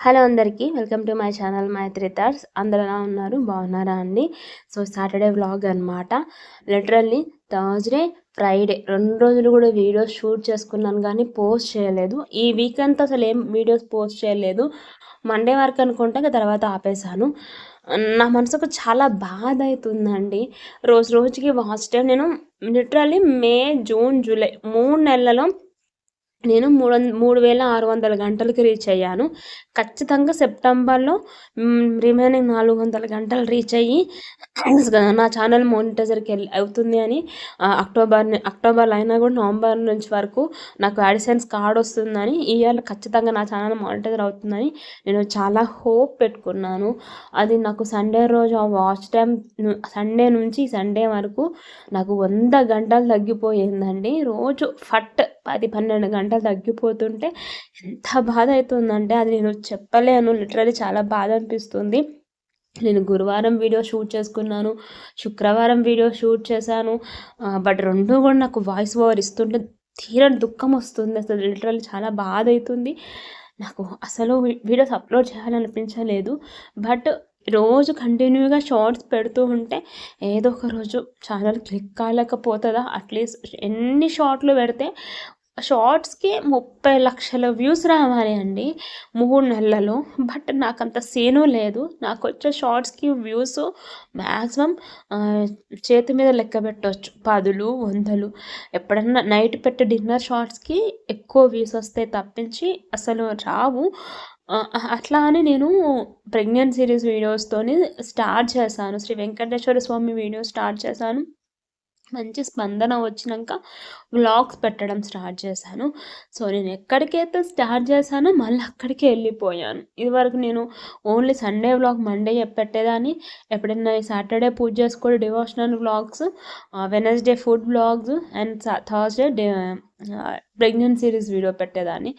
Hello అందరికీ welcome to my channel Maitri thoughts. అందరు ఎలా ఉన్నారు? బాగున్నారా అండి? సో సాటర్డే వ్లాగ్ అనమాట లిటరల్లీ థర్స్డే ఫ్రైడే. రెండు రోజులు కూడా వీడియోస్ షూట్ చేసుకున్నాను కానీ పోస్ట్ చేయలేదు. ఈ వీక్ అంతా అసలు ఏం వీడియోస్ పోస్ట్ చేయలేదు. మండే వరకు అనుకుంటే తర్వాత ఆపేశాను. నా మనసుకు చాలా బాధ అవుతుందండి రోజు రోజుకి వాచ్ నేను లిటరల్లీ మే జూన్ జూలై మూడు నెలలలో నేను మూడు మూడు వేల ఆరు వందల గంటలకి రీచ్ అయ్యాను. ఖచ్చితంగా సెప్టెంబర్లో రిమైనింగ్ నాలుగు వందల గంటలు రీచ్ అయ్యి నా ఛానల్ మోనిటైజర్కి వెళ్ళి అవుతుంది అని అక్టోబర్ అక్టోబర్ అయినా కూడా నవంబర్ నుంచి వరకు నాకు యాడిసెన్స్ కార్డ్ వస్తుందని ఇయర్ ఖచ్చితంగా నా ఛానల్ మానిటైజర్ అవుతుందని నేను చాలా హోప్ పెట్టుకున్నాను. అది నాకు సండే రోజు ఆ వాచ్ టైం సండే నుంచి సండే వరకు నాకు వంద గంటలు తగ్గిపోయిందండి. రోజు ఫట్ పది పన్నెండు గంటలు తగ్గిపోతుంటే ఎంత బాధ అవుతుందంటే అది నేను చెప్పలేను. లిటరలీ చాలా బాధ అనిపిస్తుంది నేను గురువారం వీడియో షూట్ చేసుకున్నాను శుక్రవారం వీడియో షూట్ చేశాను. బట్ రెండు కూడా నాకు వాయిస్ ఓవర్ ఇస్తుంటే తీరని దుఃఖం వస్తుంది. అసలు లిటరల్లీ చాలా బాధ అవుతుంది నాకు అసలు వీడియోస్ అప్లోడ్ చేయాలనిపించలేదు. బట్ రోజు కంటిన్యూగా షార్ట్స్ పెడుతూ ఉంటే ఏదో ఒక రోజు ఛానల్ క్లిక్ కాలేకపోతుందా? అట్లీస్ట్ ఎన్ని షార్ట్లు పెడితే షార్ట్స్కి ముప్పై లక్షల వ్యూస్ రావాలి అండి. మూడు నెలలలో బట్ నాకు అంత సీను లేదు. నాకు వచ్చే షార్ట్స్కి వ్యూస్ మ్యాక్సిమం చేతి మీద లెక్క పెట్టవచ్చు పదులు వందలు. ఎప్పుడన్నా నైట్ పెట్టే డిన్నర్ షార్ట్స్కి ఎక్కువ వ్యూస్ వస్తాయి తప్పించి అసలు రావు. అట్లా అని నేను ప్రెగ్నెంట్ సిరీస్ వీడియోస్తోని స్టార్ట్ చేశాను. శ్రీ వెంకటేశ్వర స్వామి వీడియో స్టార్ట్ చేశాను. మంచి స్పందన వచ్చినాక వ్లాగ్స్ పెట్టడం స్టార్ట్ చేశాను. సో నేను ఎక్కడికైతే స్టార్ట్ చేశానో మళ్ళీ అక్కడికే వెళ్ళిపోయాను. ఇదివరకు నేను ఓన్లీ సండే వ్లాగ్ మండే పెట్టేదాన్ని ఎప్పుడైనా సాటర్డే పూజ చేసుకోవడం devotional vlogs Wednesday food vlogs and Thursday day pregnant series video పెట్టేదాన్ని.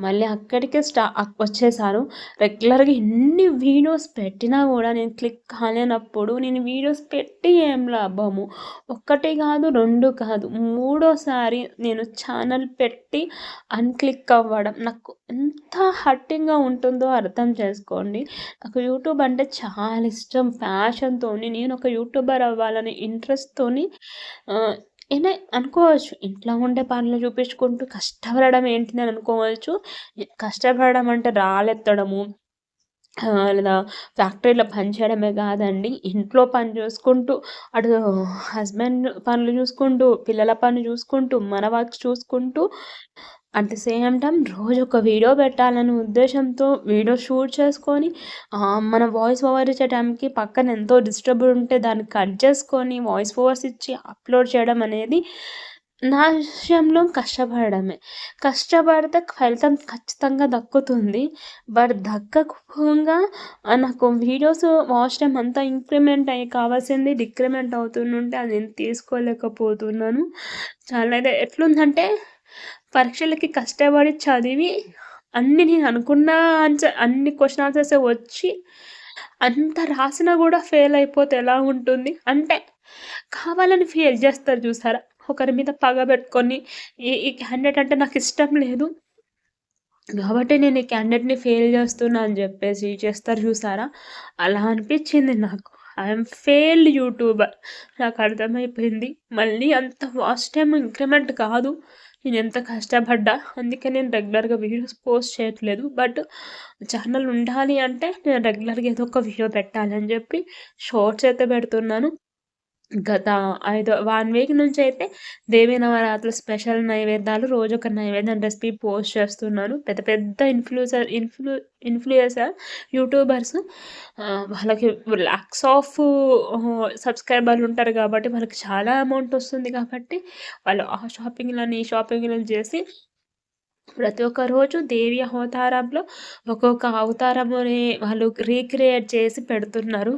మళ్ళీ అక్కడికే స్టా వచ్చేసాను. రెగ్యులర్గా ఎన్ని వీడియోస్ పెట్టినా కూడా నేను క్లిక్ కాలేనప్పుడు నేను వీడియోస్ పెట్టి ఏం లాభము? ఒక్కటి కాదు రెండు కాదు. మూడోసారి నేను ఛానల్ పెట్టి అన్క్లిక్ అవ్వడం. నాకు ఎంత హట్టింగ్గా ఉంటుందో అర్థం చేసుకోండి. నాకు యూట్యూబ్ అంటే చాలా ఇష్టం. ప్యాషన్తో నేను ఒక యూట్యూబర్ అవ్వాలనే ఇంట్రెస్ట్తో ఏనా అనుకోవచ్చు. ఇంట్లో ఉండే పనులు చూపించుకుంటూ కష్టపడడం ఏంటి అని అనుకోవచ్చు. కష్టపడడం అంటే రాలెత్తడము. లేదా ఫ్యాక్టరీలో పని చేయడమే కాదండి. ఇంట్లో పని చూసుకుంటూ అటు హస్బెండ్ పనులు చూసుకుంటూ పిల్లల పని చూసుకుంటూ మన వర్క్ చూసుకుంటూ అట్ ద సేమ్ టైం రోజు ఒక వీడియో పెట్టాలనే ఉద్దేశంతో వీడియో షూట్ చేసుకొని మన వాయిస్ ఓవర్ ఇచ్చే టైంకి పక్కన ఎంతో డిస్టర్బ్ ఉంటే దాన్ని కట్ చేసుకొని వాయిస్ ఓవర్స్ ఇచ్చి అప్లోడ్ చేయడం అనేది నా విషయంలో కష్టపడడమే. కష్టపడితే ఫలితం ఖచ్చితంగా దక్కుతుంది. బట్ దక్కకపోగా నాకు వీడియోస్ వాచ్ టైం అంతా ఇంక్రిమెంట్ అయ్యి కావాల్సింది డిక్రిమెంట్ అవుతుంటే అది నేను తీసుకోలేకపోతున్నాను. చాలా అయితే ఎట్లుందంటే పరీక్షలకి కష్టపడి చదివి అన్ని నేను అనుకున్న ఆన్సర్ అన్ని క్వశ్చన్ ఆన్సర్స్ వచ్చి అంత రాసినా కూడా ఫెయిల్ అయిపోతే ఎలా ఉంటుంది? అంటే కావాలని ఫెయిల్ చేస్తారు చూసారా? ఒకరి మీద పగ పెట్టుకొని ఈ ఈ క్యాండిడేట్ అంటే నాకు ఇష్టం లేదు. కాబట్టి నేను ఈ క్యాండిడేట్ని ఫెయిల్ చేస్తున్నా అని చెప్పేసి చేస్తారు చూసారా? అలా అనిపించింది నాకు. ఐఎమ్ ఫెయిల్డ్ యూట్యూబర్ నాకు అర్థమైపోయింది. మళ్ళీ అంత ఫాస్ట్ టైం ఇంక్రిమెంట్ కాదు. నేను ఎంత కష్టపడ్డా అందుకే నేను రెగ్యులర్గా వీడియోస్ పోస్ట్ చేయట్లేదు. బట్ ఛానల్ ఉండాలి అంటే నేను రెగ్యులర్గా ఏదో ఒక వీడియో పెట్టాలని చెప్పి షార్ట్స్ అయితే పెడుతున్నాను. గత ఐదు వన్ వీక్ నుంచి అయితే దేవీ నవరాత్రులు స్పెషల్ నైవేద్యాలు రోజు ఒక నైవేద్యం రెసిపీ పోస్ట్ చేస్తున్నాను. పెద్ద పెద్ద ఇన్ఫ్లూసర్ ఇన్ఫ్లూ ఇన్ఫ్లుయెన్సర్ యూట్యూబర్స్ వాళ్ళకి ల్యాక్స్ ఆఫ్ సబ్స్క్రైబర్లు ఉంటారు కాబట్టి వాళ్ళకి చాలా అమౌంట్ వస్తుంది కాబట్టి వాళ్ళు ఆ షాపింగ్లని ఈ షాపింగ్లను చేసి ప్రతి ఒక్క రోజు దేవి అవతారంలో ఒక్కొక్క అవతారమునే వాళ్ళు రీక్రియేట్ చేసి పెడుతున్నారు.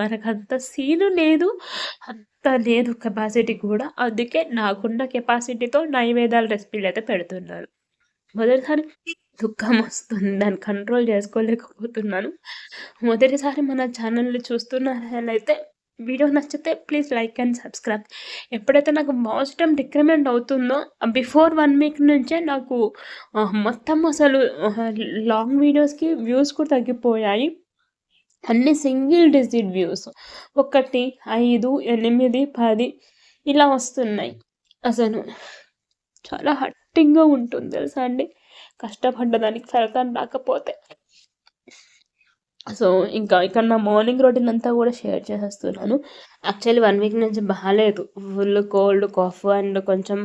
మనకంత సీను లేదు అంత లేదు కెపాసిటీ కూడా. అందుకే నాకున్న కెపాసిటీతో నైవేద్యాల రెసిపీలు అయితే పెడుతున్నారు. మొదటిసారి దుఃఖం వస్తుంది దాన్ని కంట్రోల్ చేసుకోలేకపోతున్నాను. మొదటిసారి మన ఛానల్ని చూస్తున్న అయితే వీడియో నచ్చితే ప్లీజ్ లైక్ అండ్ సబ్స్క్రైబ్ ఎప్పుడైతే నాకు మోస్టమ్ టైం అవుతుందో బిఫోర్ వన్ వీక్ నుంచే నాకు మొత్తం అసలు లాంగ్ వీడియోస్కి వ్యూస్ కూడా తగ్గిపోయాయి. అన్ని సింగిల్ డిజిట్ వ్యూస్ ఒకటి ఐదు ఎనిమిది పది ఇలా వస్తున్నాయి. అసలు చాలా హట్టింగ్గా ఉంటుంది తెలుసా అండి? కష్టపడ్డ దానికి ఫలితం రాకపోతే. సో ఇంకా ఇక్కడ నా మార్నింగ్ రొటీన్ అంతా కూడా షేర్ చేసేస్తున్నాను. యాక్చువల్లీ వన్ వీక్ నుంచి బాగాలేదు. ఫుల్ కోల్డ్ కాఫ్ అండ్ కొంచెం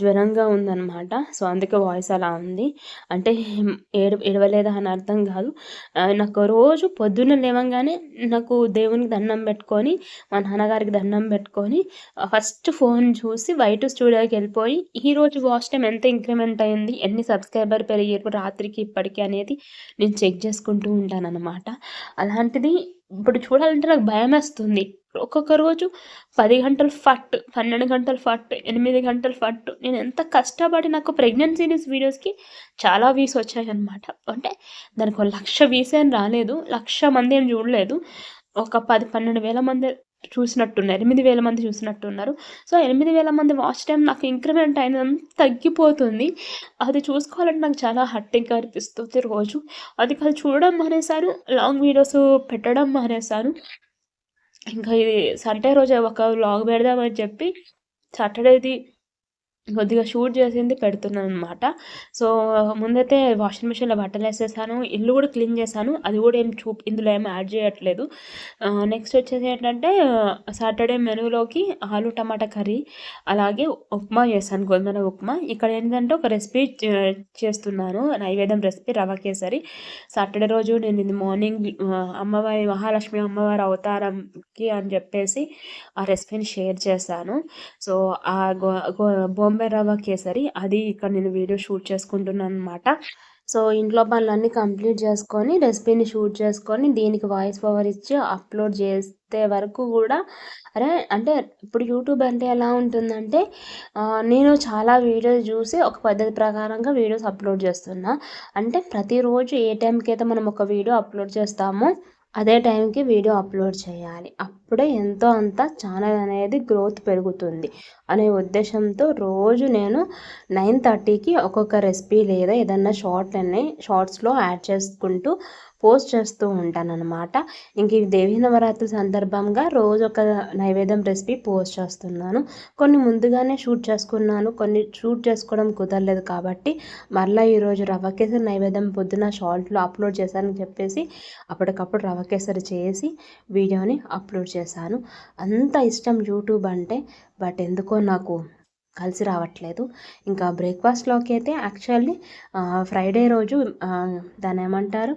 జ్వరంగా ఉందన్నమాట. సో అందుకే వాయిస్ అలా ఉంది. అంటే ఏడు ఏడవలేదా అని అర్థం కాదు. నాకు రోజు పొద్దున్న లేవగానే నాకు దేవునికి దండం పెట్టుకొని మా నాన్నగారికి దండం పెట్టుకొని ఫస్ట్ ఫోన్ చూసి వైట్ స్టూడియోకి వెళ్ళిపోయి ఈ రోజు వాచ్ టైం ఎంత ఇంక్రిమెంట్ అయింది ఎన్ని సబ్స్క్రైబర్ పెరిగారు రాత్రికి ఇప్పటికి అనేది నేను చెక్ చేసుకుంటూ ఉంటాను అనమాట అలాంటిది ఇప్పుడు చూడాలంటే నాకు భయం వేస్తుంది. ఒక్కొక్క రోజు పది గంటలు ఫట్ పన్నెండు గంటలు ఫట్ ఎనిమిది గంటలు ఫట్. నేను ఎంత కష్టపడి నాకు ప్రెగ్నెన్సీ న్యూస్ వీడియోస్కి చాలా వీస్ వచ్చాయి అనమాట అంటే దానికి ఒక లక్ష వీస్ ఏం రాలేదు లక్ష మంది ఏం చూడలేదు. ఒక పది పన్నెండు వేల మంది చూసినట్టున్నారు ఎనిమిది వేల మంది చూసినట్టున్నారు. సో ఎనిమిది వేల మంది వాచ్ టైం నాకు ఇంక్రిమెంట్ అయినంత తగ్గిపోతుంది. అది చూసుకోవాలంటే నాకు చాలా హట్టింగ్గా అనిపిస్తుంది రోజు. అది కాదు చూడడం మానేశాను లాంగ్ వీడియోస్ పెట్టడం మానేశాను ఇంకా ఇది సండే రోజు ఒక వ్లాగ్ పెడదామని చెప్పి సాటర్డేది కొద్దిగా షూట్ చేసింది పెడుతున్నాను అనమాట సో ముందైతే వాషింగ్ మిషన్లో బట్టలు వేసేసాను ఇల్లు కూడా క్లీన్ చేశాను అది కూడా ఏం చూ ఇందులో ఏం యాడ్ చేయట్లేదు. నెక్స్ట్ వచ్చేసి ఏంటంటే సాటర్డే మెనూలోకి ఆలు టమాటా కర్రీ అలాగే ఉప్మా చేశాను గోధుమల ఉప్మా. ఇక్కడ ఏంటంటే ఒక రెసిపీ చేస్తున్నాను నైవేద్యం రెసిపీ రవ కేసరి. సాటర్డే రోజు నేను ఇది మార్నింగ్ అమ్మవారి మహాలక్ష్మి అమ్మవారి అవతారంకి అని చెప్పేసి ఆ రెసిపీని షేర్ చేశాను. సో ఆ గో గో బొంబాయి రవ్వ కేసరి అది ఇక్కడ నేను వీడియో షూట్ చేసుకుంటున్నాను అనమాట సో ఇంట్లో పనులన్నీ కంప్లీట్ చేసుకొని రెసిపీని షూట్ చేసుకొని దీనికి వాయిస్ ఓవర్ ఇచ్చి అప్లోడ్ చేస్తే వరకు కూడా అరే అంటే ఇప్పుడు యూట్యూబ్ అంటే ఎలా ఉంటుందంటే నేను చాలా వీడియోస్ చూసి ఒక పద్ధతి ప్రకారంగా వీడియోస్ అప్లోడ్ చేస్తున్నా. అంటే ప్రతిరోజు ఏ టైంకి అయితే మనం ఒక వీడియో అప్లోడ్ చేస్తామో అదే టైంకి వీడియో అప్లోడ్ చేయాలి. అప్పుడే ఎంతో అంత ఛానల్ అనేది గ్రోత్ పెరుగుతుంది. అనే ఉద్దేశంతో రోజు నేను నైన్ థర్టీకి ఒక్కొక్క రెసిపీ లేదా ఏదన్నా షార్ట్ అనే షార్ట్స్లో యాడ్ చేసుకుంటూ పోస్ట్ చేస్తూ ఉంటానన్నమాట. ఇంక దేవీ నవరాత్రి సందర్భంగా రోజు ఒక నైవేద్యం రెసిపీ పోస్ట్ చేస్తున్నాను. కొన్ని ముందుగానే షూట్ చేసుకున్నాను. కొన్ని షూట్ చేసుకోవడం కుదరలేదు కాబట్టి మరలా ఈరోజు రవ్వ కేసరి నైవేద్యం పొద్దున షార్ట్లో అప్లోడ్ చేశానని చెప్పేసి అప్పటికప్పుడు రవ్వ కేసరి చేసి వీడియోని అప్లోడ్ చేస్తాను చేశాను. అంత ఇష్టం యూట్యూబ్ అంటే బట్ ఎందుకో నాకు కలిసి రావట్లేదు. ఇంకా బ్రేక్ఫాస్ట్లోకి అయితే యాక్చువల్లీ ఫ్రైడే రోజు దాని దాన్ని ఏమంటారు?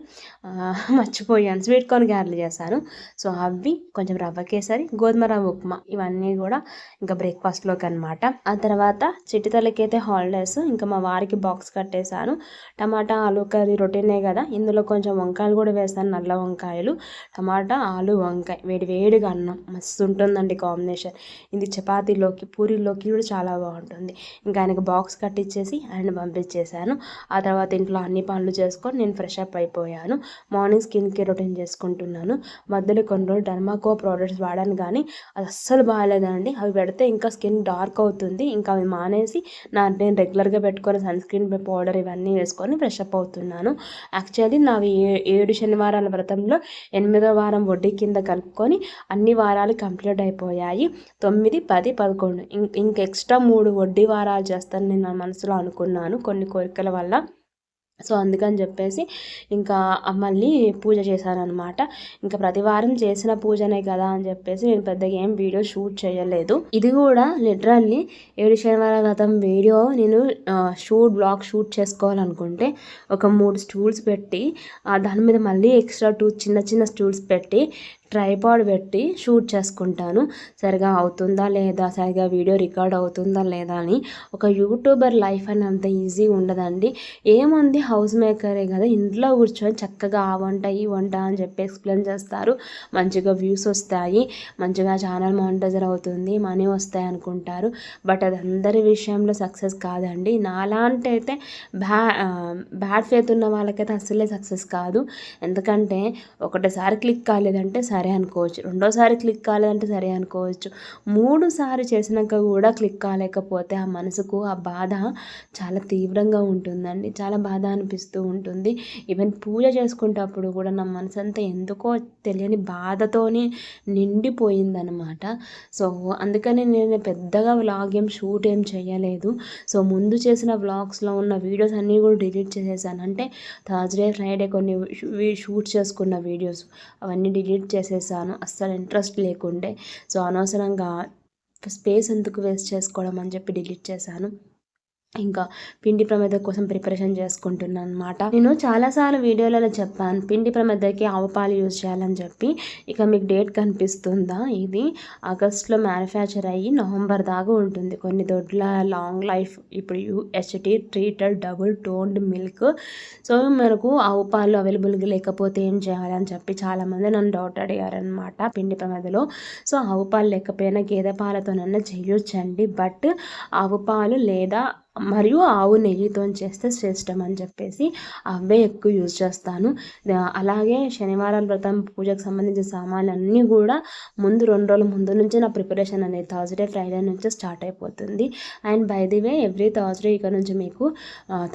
మర్చిపోయాను. స్వీట్ కార్న్ గారెలు చేశాను. సో అవి కొంచెం రవ్వ కేసరి గోధుమ రవ్వ ఉప్మా ఇవన్నీ కూడా ఇంకా బ్రేక్ఫాస్ట్లోకి అనమాట ఆ తర్వాత చిట్టితలకి అయితే హాలిడేస్ ఇంకా మా వారికి బాక్స్ కట్టేశాను. టమాటా ఆలు కర్రీ రొటీనే కదా. ఇందులో కొంచెం వంకాయలు కూడా వేసాను నల్ల వంకాయలు టమాటా ఆలు వంకాయ. వేడి వేడిగా అన్నం. మస్తు ఉంటుందండి కాంబినేషన్. ఇది చపాతీలోకి పూరీలోకి కూడా చాలా బాగుంటుంది. ఇంకా ఆయనకు బాక్స్ కట్టించేసి ఆయన పంపించేశాను. ఆ తర్వాత ఇంట్లో అన్ని పనులు చేసుకొని నేను ఫ్రెష్ అప్ అయిపోయాను. మార్నింగ్ స్కిన్ కేర్ రొటీన్ చేసుకుంటున్నాను. మధ్యలో కొన్ని రోజులు డర్మాకో ప్రోడక్ట్స్ వాడాను కానీ అది అస్సలు బాగాలేదండి. అవి పెడితే ఇంకా స్కిన్ డార్క్ అవుతుంది. ఇంకా అవి మానేసి నా నేను రెగ్యులర్గా పెట్టుకునే సన్ స్క్రీన్ పౌడర్ ఇవన్నీ వేసుకొని ఫ్రెష్ అప్ అవుతున్నాను. యాక్చువల్లీ నావి ఏ- ఏడు శనివారాల వ్రతంలో ఎనిమిదో వారం వడ్డీ కింద కలుపుకొని అన్ని వారాలు కంప్లీట్ అయిపోయాయి. తొమ్మిది పది పదకొండు. ఇం- ఇంక ఎక్స్ట్రా మూడు మూడు వడ్డీ వారాలు చేస్తాను నేను నా మనసులో అనుకున్నాను కొన్ని కోరికల వల్ల. సో అందుకని చెప్పేసి ఇంకా మళ్ళీ పూజ చేశానమాట ఇంకా ప్రతి వారం చేసిన పూజనే కదా అని చెప్పేసి నేను పెద్దగా ఏం వీడియో షూట్ చేయలేదు. ఇది కూడా లిటరల్లీ ఏడు శనివారం గతం వీడియో నేను షూట్ బ్లాగ్ షూట్ చేసుకోవాలనుకుంటే ఒక మూడు స్టూల్స్ పెట్టి దాని మీద మళ్ళీ ఎక్స్ట్రా టూ చిన్న చిన్న స్టూల్స్ పెట్టి ట్రైపాడ్ పెట్టి షూట్ చేసుకుంటాను. సరిగా అవుతుందా లేదా? సరిగా వీడియో రికార్డ్ అవుతుందా లేదా అని. ఒక యూట్యూబర్ లైఫ్ అని అంత ఈజీ ఉండదండి. ఏముంది? హౌస్ మేకరే కదా. ఇంట్లో కూర్చొని చక్కగా ఆ వంట ఈ వంట అని చెప్పి ఎక్స్ప్లెయిన్ చేస్తారు. మంచిగా వ్యూస్ వస్తాయి. మంచిగా ఛానల్ మానిటైజర్ అవుతుంది. మనీ వస్తాయి అనుకుంటారు. బట్ అది అందరి విషయంలో సక్సెస్ కాదండి. నాలాంటి అయితే బ్యా బ్యాడ్ ఫేత్ ఉన్న వాళ్ళకైతే అస్సలే సక్సెస్ కాదు. ఎందుకంటే ఒకటిసారి క్లిక్ కాలేదంటే సరే అనుకోవచ్చు. రెండోసారి క్లిక్ కాలేదంటే సరే అనుకోవచ్చు. మూడుసారి చేసినాక కూడా క్లిక్ కాలేకపోతే ఆ మనసుకు ఆ బాధ చాలా తీవ్రంగా ఉంటుందండి. చాలా బాధ అనిపిస్తూ ఉంటుంది. ఈవెన్ పూజ చేసుకునేటప్పుడు కూడా నా మనసు అంతా ఎందుకో తెలియని బాధతోనే నిండిపోయిందనమాట సో అందుకని నేను పెద్దగా వ్లాగ్ ఏం షూట్ ఏం చేయలేదు. సో ముందు చేసిన వ్లాగ్స్లో ఉన్న వీడియోస్ అన్నీ కూడా డిలీట్ చేసేసాను. అంటే థర్స్డే ఫ్రైడే కొన్ని షూట్ చేసుకున్న వీడియోస్ అవన్నీ డిలీట్ చేసేసాను అస్సలు ఇంట్రెస్ట్ లేకుండే. సో అనవసరంగా స్పేస్ ఎందుకు వేస్ట్ చేసుకోవడం అని చెప్పి డిలీట్ చేశాను. ఇంకా పిండి ప్రమేద కోసం ప్రిపరేషన్ చేసుకుంటున్నాను అనమాట నేను చాలాసార్లు వీడియోలలో చెప్పాను పిండి ప్రమేదకి ఆవుపాలు యూజ్ చేయాలని చెప్పి. ఇక మీకు డేట్ కనిపిస్తుందా? ఇది ఆగస్ట్లో మ్యానుఫ్యాక్చర్ అయ్యి నవంబర్ దాకా ఉంటుంది. కొన్ని దొడ్ల లాంగ్ లైఫ్ ఇప్పుడు UHT treated double toned milk. So మనకు ఆవుపాలు అవైలబుల్గా లేకపోతే ఏం చేయాలని చెప్పి చాలామంది నన్ను డౌట్ అడిగారనమాట పిండి ప్రమేదలో. సో ఆవుపాలు లేకపోయినా గేదె పాలతోనన్నా చేయొచ్చండి. బట్ ఆవుపాలు లేదా మరియు ఆవు నెయ్యితో చేస్తే శ్రేష్టం అని చెప్పేసి అవే ఎక్కువ యూజ్ చేస్తాను. అలాగే శనివారాల వ్రతం పూజకు సంబంధించిన సామాన్లు అన్నీ కూడా ముందు రెండు రోజుల ముందు నుంచి నా ప్రిపరేషన్ అనేది థర్స్డే ఫ్రైడే నుంచి స్టార్ట్ అయిపోతుంది. And by the way every Thursday ఇక్కడ నుంచి మీకు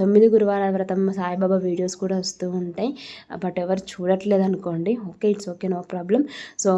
తొమ్మిది గురువారాల వ్రతం సాయిబాబా వీడియోస్ కూడా వస్తూ ఉంటాయి. బట్ ఎవరు చూడట్లేదు అనుకోండి okay it's okay no problem. So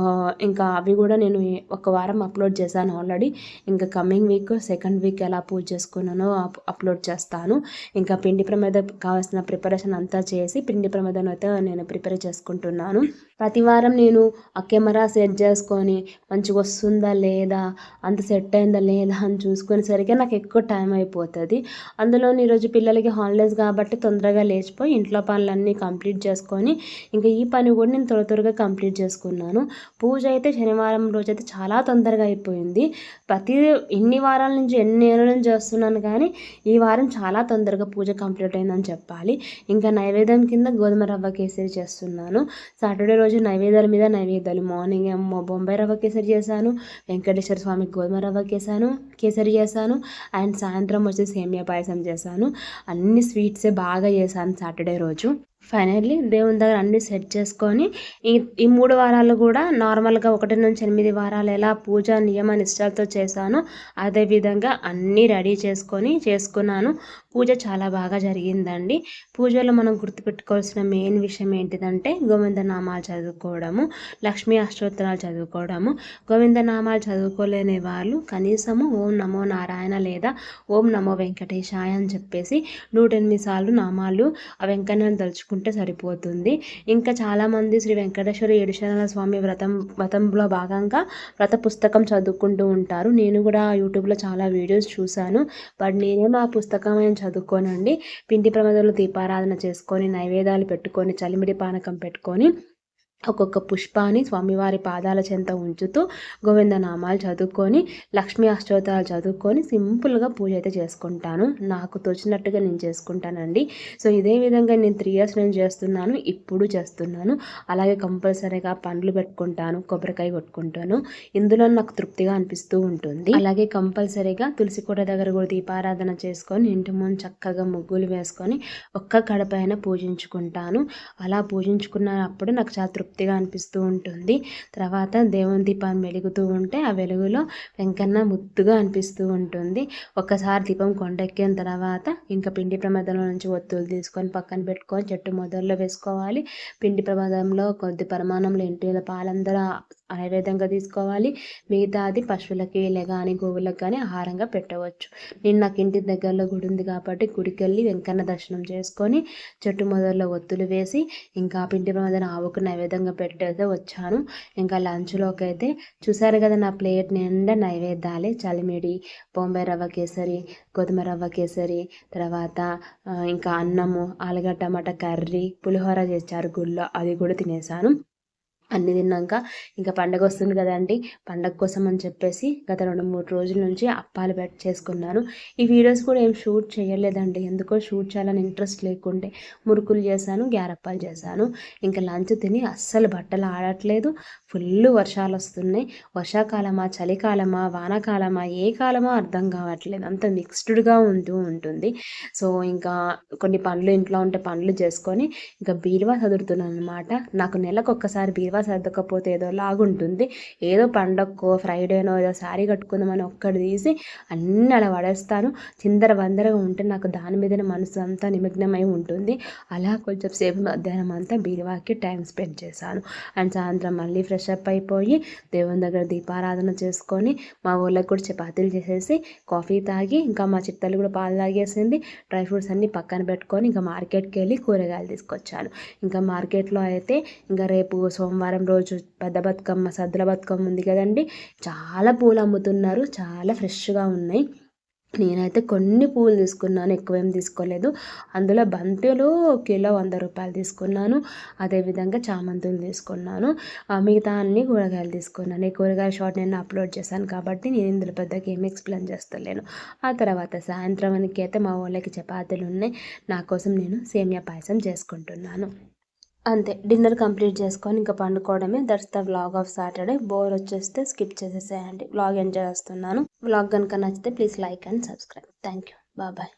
ఇంకా అవి కూడా నేను ఒక వారం అప్లోడ్ చేశాను ఆల్రెడీ. ఇంకా కమింగ్ వీక్ సెకండ్ వీక్ ఎలా పూజ చేసుకున్నానో అప్లోడ్ చేస్తాను. ఇంకా పిండి ప్రమేద కావాల్సిన ప్రిపరేషన్ అంతా చేసి పిండి ప్రమేదం అయితే నేను ప్రిపేర్ చేసుకుంటున్నాను. ప్రతి వారం నేను ఆ కెమెరా సెట్ చేసుకొని మంచిగా వస్తుందా లేదా అంత సెట్ అయిందా లేదా అని చూసుకునేసరికి నాకు ఎక్కువ టైం అయిపోతుంది. అందులో ఈరోజు పిల్లలకి హాలిడేస్ కాబట్టి తొందరగా లేచిపోయి ఇంట్లో పనులన్నీ కంప్లీట్ చేసుకొని ఇంకా ఈ పని కూడా నేను త్వర త్వరగా కంప్లీట్ చేసుకున్నాను. పూజ అయితే శనివారం రోజు అయితే చాలా తొందరగా అయిపోయింది. ప్రతి ఇన్ని వారాల నుంచి ఎన్ని ఏళ్ళ నుంచి చేస్తున్నాను కానీ ఈ వారం చాలా తొందరగా పూజ కంప్లీట్ అయిందని చెప్పాలి. ఇంకా నైవేద్యం కింద గోధుమ రవ్వ కేసరి చేస్తున్నాను. సాటర్డే రోజు నైవేద్యాల మీద నైవేద్యాలు. మార్నింగ్ ఏమో బొంబాయి రవ్వ కేసరి చేశాను. వెంకటేశ్వర స్వామికి గోధుమ రవ్వ కేసాను కేసరి చేశాను. అండ్ సాయంత్రం వచ్చి సేమియా పాయసం చేశాను. అన్ని స్వీట్సే బాగా చేశాను సాటర్డే రోజు. ఫైనల్లీ దేవుని దగ్గర అన్నీ సెట్ చేసుకొని ఈ ఈ మూడు వారాలు కూడా నార్మల్గా ఒకటి నుంచి ఎనిమిది వారాలు ఎలా పూజ నియమ నిష్ఠలతో చేశానో అదేవిధంగా అన్నీ రెడీ చేసుకొని చేసుకున్నాను. పూజ చాలా బాగా జరిగిందండి. పూజలో మనం గుర్తుపెట్టుకోవాల్సిన మెయిన్ విషయం ఏంటిదంటే గోవిందనామాలు చదువుకోవడము లక్ష్మీ అష్టోత్తరాలు చదువుకోవడము. గోవిందనామాలు చదువుకోలేని వాళ్ళు కనీసము ఓం నమో నారాయణ లేదా ఓం నమో వెంకటేశాయ అని చెప్పేసి నూట ఎనిమిది సార్లు నామాలు ఆ వెంకన్న తలుచుకు చేసుకుంటే సరిపోతుంది. ఇంకా చాలామంది శ్రీ వెంకటేశ్వర ఏడుశరణ స్వామి వ్రతం వ్రతంలో భాగంగా వ్రత పుస్తకం చదువుకుంటూ ఉంటారు. నేను కూడా యూట్యూబ్లో చాలా వీడియోస్ చూశాను. బట్ నేనేమో ఆ పుస్తకం నేను చదువుకోనండి. పిండి ప్రమాదాలు దీపారాధన చేసుకొని నైవేద్యాలు పెట్టుకొని చలిమిడి పానకం పెట్టుకొని ఒక్కొక్క పుష్పాన్ని స్వామివారి పాదాల చెంత ఉంచుతూ గోవింద నామాలు చదువుకొని లక్ష్మీ అష్టోత్తరాలు చదువుకొని సింపుల్గా పూజ అయితే చేసుకుంటాను. నాకు తోచినట్టుగా నేను చేసుకుంటానండి. సో ఇదే విధంగా నేను త్రీ ఇయర్స్ నేను చేస్తున్నాను. ఇప్పుడు చేస్తున్నాను. అలాగే కంపల్సరీగా పండ్లు పెట్టుకుంటాను కొబ్బరికాయ కొట్టుకుంటాను. ఇందులో నాకు తృప్తిగా అనిపిస్తూ ఉంటుంది. అలాగే కంపల్సరీగా తులసి కోట దగ్గర కూడా దీపారాధన చేసుకొని ఇంటి ముందు చక్కగా ముగ్గులు వేసుకొని ఒక్క కడపైన పూజించుకుంటాను. అలా పూజించుకున్నప్పుడు నాకు చాలా తృప్తి తృప్తిగా అనిపిస్తూ ఉంటుంది. తర్వాత దేవుని దీపాన్ని వెలుగుతూ ఉంటే ఆ వెలుగులో వెంకన్న ముద్దుగా అనిపిస్తూ ఉంటుంది. ఒక్కసారి దీపం కొండెక్కిన తర్వాత ఇంకా పిండి ప్రమాదంలో నుంచి ఒత్తులు తీసుకొని పక్కన పెట్టుకొని చెట్టు మొదల్లో వేసుకోవాలి. పిండి ప్రమాదంలో కొద్ది పరిమాణంలో ఇంటి పాలందరూ నైవేద్యంగా తీసుకోవాలి. మిగతాది పశువులకి కానీ గోవులకు కానీ ఆహారంగా పెట్టవచ్చు. నేను నాకు ఇంటి దగ్గరలో గుడి ఉంది కాబట్టి గుడికి వెళ్ళి వెంకన్న దర్శనం చేసుకొని చెట్టు మొదల్లో ఒత్తులు వేసి ఇంకా పిండి ప్రమాదం ఆవుకు నైవేద్యంగా పెట్టేదో వచ్చాను. ఇంకా లంచ్లోకి అయితే చూసారు కదా నా ప్లేట్ నిండా నైవేద్యాలే. చలిమిడి బొంబాయి రవ్వ కేసరి గోధుమ రవ్వ కేసరి తర్వాత ఇంకా అన్నము ఆలుగడ్డ టమాటా కర్రీ పులిహోర చేశారు గుళ్ళో. అది కూడా తినేసాను అన్ని తిన్నాక ఇంకా పండగ వస్తుంది కదండి. పండగ కోసం అని చెప్పేసి గత రెండు మూడు రోజుల నుంచి అప్పాలు పెట్ చేసుకున్నాను ఈ వీడియోస్ కూడా ఏం షూట్ చేయలేదండి. ఎందుకో షూట్ చేయాలని ఇంట్రెస్ట్ లేకుండే మురుకులు చేశాను గ్యారప్పాలు చేశాను. ఇంకా లంచ్ తిని అస్సలు బట్టలు ఆడట్లేదు. ఫుల్ వర్షాలు వస్తున్నాయి. వర్షాకాలమా చలికాలమా వానాకాలమా ఏ కాలమా అర్థం కావట్లేదు. అంత మిక్స్డ్గా ఉంటూ ఉంటుంది. సో ఇంకా కొన్ని పనులు ఇంట్లో ఉంటే పనులు చేసుకొని ఇంకా బీరువా చదువుతున్నాను అనమాట నాకు నెలకు ఒక్కసారి బీరువా సర్దకపోతే ఏదో లాగుంటుంది. ఏదో పండగకో ఫ్రైడేనో ఏదో శారీ కట్టుకుందామని ఒక్కటి తీసి అన్నీ అలా పడేస్తాను చిందర వందరగా ఉంటే నాకు దాని మీదనే మనసు అంతా నిమగ్నమై ఉంటుంది. అలా కొంచెం సేపు మధ్యాహ్నం అంతా బీరువాకి టైం స్పెండ్ చేశాను. అండ్ సాయంత్రం మళ్ళీ ఫ్రెష్ అప్ అయిపోయి దేవుని దగ్గర దీపారాధన చేసుకొని మా ఊళ్ళకి కూడా చపాతీలు చేసేసి కాఫీ తాగి ఇంకా మా చిత్తలు కూడా పాలు తాగేసింది. డ్రై ఫ్రూట్స్ అన్నీ పక్కన పెట్టుకొని ఇంకా మార్కెట్కి వెళ్ళి కూరగాయలు తీసుకొచ్చాను. ఇంకా మార్కెట్లో అయితే ఇంకా రేపు సోమవారం రోజు పెద్ద బతుకమ్మ సద్దుల బతుకమ్మ ఉంది కదండి. చాలా పూలు అమ్ముతున్నారు. చాలా ఫ్రెష్గా ఉన్నాయి. నేనైతే కొన్ని పూలు తీసుకున్నాను. ఎక్కువేం తీసుకోలేదు. అందులో బంతులు కిలో వంద రూపాయలు తీసుకున్నాను. అదేవిధంగా చామంతులు తీసుకున్నాను. మిగతా అన్ని కూరగాయలు తీసుకున్నాను. ఈ కూరగాయల షార్ట్ నేను అప్లోడ్ చేశాను కాబట్టి నేను ఇందులో పెద్దగా ఏమి ఎక్స్ప్లెయిన్ చేస్తలేను. ఆ తర్వాత సాయంత్రం అయితే మా వాళ్ళకి చపాతీలు ఉన్నాయి. నా కోసం నేను సేమియా పాయసం చేసుకుంటున్నాను. అంతే డిన్నర్ కంప్లీట్ చేసుకొని ఇంకా పండుకోవడమే. That's the vlog of Saturday. Bore వచ్చేస్తే స్కిప్ చేసేసేయండి. వ్లాగ్ ఎంజాయ్ చేస్తున్నాను. వ్లాగ్ కనుక నచ్చితే please like and subscribe. Thank you bye.